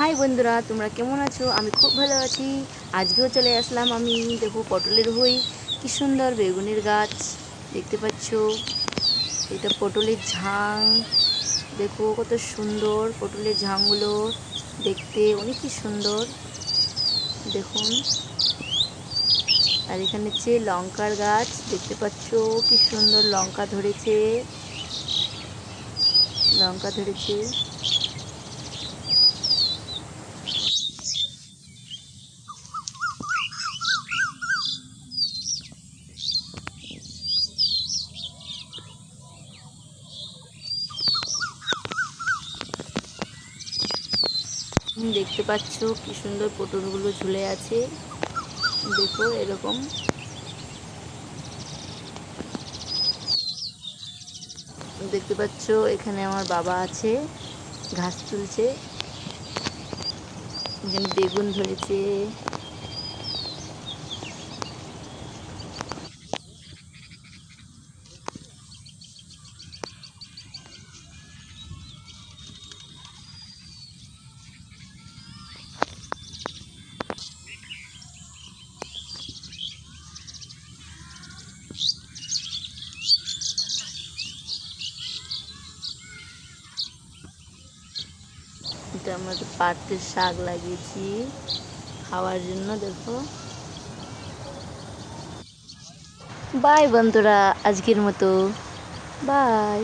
High বন্ধুরা, তোমরা কেমন আছো? আমি খুব ভালো আছি। আজকেও চলে আসলাম আমি, দেখো পটলের হই। কি সুন্দর বেগুনের গাছ, দেখতে পাচ্ছ? এটা পটলের ঝাং। দেখো কত সুন্দর পটলের ঝাংগুলো দেখতে অনেকই সুন্দর। দেখুন। আর এখানে হচ্ছে লঙ্কার গাছ, দেখতে পাচ্ছ? কি সুন্দর লঙ্কা ধরেছে। লঙ্কা ধরেছে। দেখতে পাচ্ছ কি সুন্দর পটলগুলো ঝুলে আছে। দেখো এরকম। দেখতে পাচ্ছ এখানে আমার বাবা আছে, ঘাস তুলছে। এখানে বেগুন ধরেছে। এটা আমরা পাটের শাক লাগিয়েছি। খাওয়ার জন্য দেখো। বাই বন্ধুরা আজকের মতো। বাই